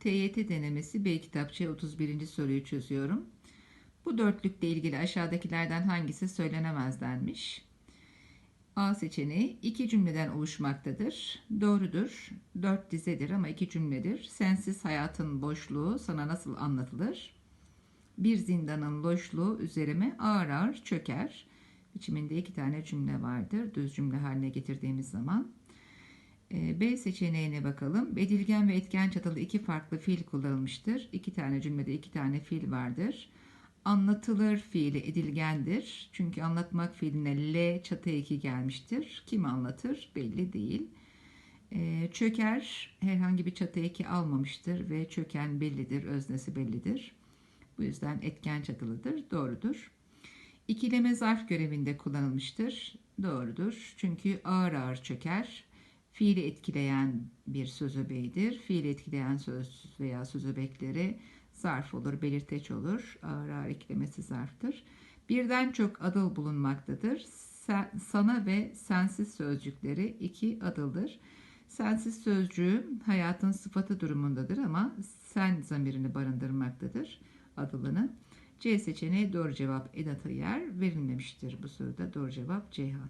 TYT denemesi B kitapçıya 31. soruyu çözüyorum. Bu dörtlükle ilgili aşağıdakilerden hangisi söylenemez denmiş. A seçeneği iki cümleden oluşmaktadır. Doğrudur. Dört dizedir ama iki cümledir. Sensiz hayatın boşluğu sana nasıl anlatılır? Bir zindanın loşluğu üzerime ağır ağır çöker. Biçiminde iki tane cümle vardır. Düz cümle haline getirdiğimiz zaman. Ee, B seçeneğine bakalım. Edilgen ve etken çatılı iki farklı fiil kullanılmıştır. İki tane cümlede iki tane fiil vardır. Anlatılır fiili edilgendir. Çünkü anlatmak fiiline L çatı eki gelmiştir. Kim anlatır belli değil. Ee, çöker herhangi bir çatı eki almamıştır ve çöken bellidir, öznesi bellidir. Bu yüzden etken çatılıdır, doğrudur. İkileme zarf görevinde kullanılmıştır, doğrudur. Çünkü ağır ağır çöker, fiili etkileyen bir söz öbeğidir. Fiili etkileyen söz veya söz öbekleri zarf olur, belirteç olur. Ağır ağır eklemesi zarftır. Birden çok adıl bulunmaktadır. Sen, sana ve sensiz sözcükleri iki adıldır. Sensiz sözcüğü hayatın sıfatı durumundadır ama sen zamirini barındırmaktadır adılını. C seçeneği doğru cevap edata yer verilmemiştir. Bu soruda doğru cevap Ceyhan.